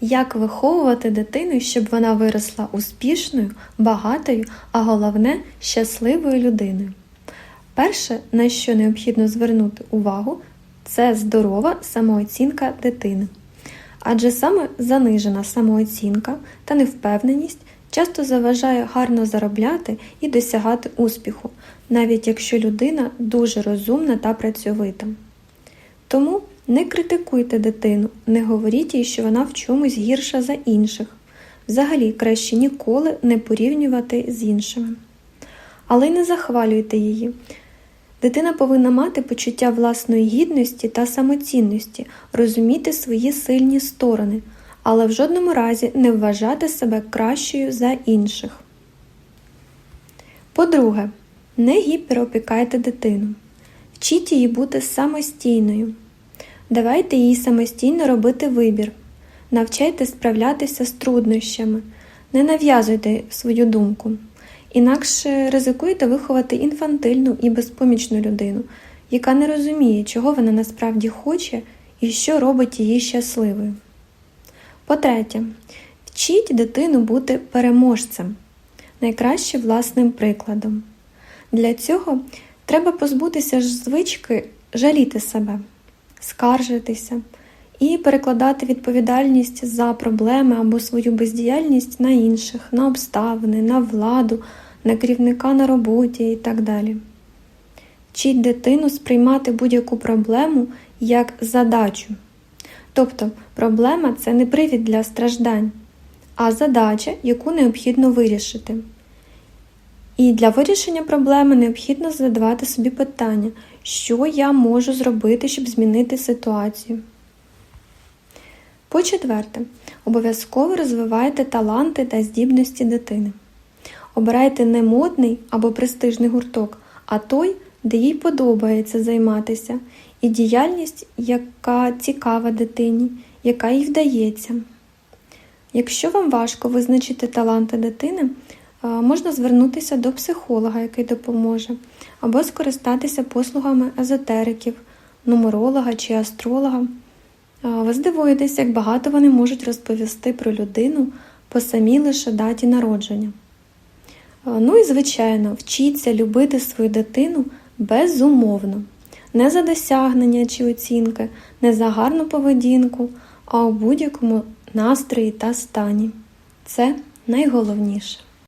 Як виховувати дитину, щоб вона виросла успішною, багатою, а головне щасливою людиною? Перше, на що необхідно звернути увагу, це здорова самооцінка дитини. Адже саме занижена самооцінка та невпевненість часто заважає гарно заробляти і досягати успіху, навіть якщо людина дуже розумна та працьовита. Тому не критикуйте дитину, не говоріть їй, що вона в чомусь гірша за інших. Взагалі краще ніколи не порівнювати з іншими. Але й не захвалюйте її. Дитина повинна мати почуття власної гідності та самоцінності, розуміти свої сильні сторони, але в жодному разі не вважати себе кращою за інших. По-друге, не гіперопікайте дитину. Вчіть її бути самостійною. Давайте їй самостійно робити вибір. Навчайте справлятися з труднощами, не нав'язуйте свою думку. Інакше ризикуєте виховати інфантильну і безпомічну людину, яка не розуміє, чого вона насправді хоче і що робить її щасливою. По-третє, вчіть дитину бути переможцем, найкраще власним прикладом. Для цього треба позбутися звички жаліти себе, скаржитися і перекладати відповідальність за проблеми або свою бездіяльність на інших, на обставини, на владу, на керівника на роботі і так далі. Вчіть дитину сприймати будь-яку проблему як задачу. Тобто проблема це не привід для страждань, а задача, яку необхідно вирішити. І для вирішення проблеми необхідно задавати собі питання, що я можу зробити, щоб змінити ситуацію. По-четверте, обов'язково розвивайте таланти та здібності дитини. Обирайте не модний або престижний гурток, а той, де їй подобається займатися, і діяльність, яка цікава дитині, яка їй вдається. Якщо вам важко визначити таланти дитини, можна звернутися до психолога, який допоможе, або скористатися послугами езотериків, нумеролога чи астролога. Ви здивуєтесь, як багато вони можуть розповісти про людину по самій лише даті народження. Ну і, звичайно, вчіться любити свою дитину безумовно, не за досягнення чи оцінки, не за гарну поведінку, а у будь-якому настрої та стані. Це найголовніше.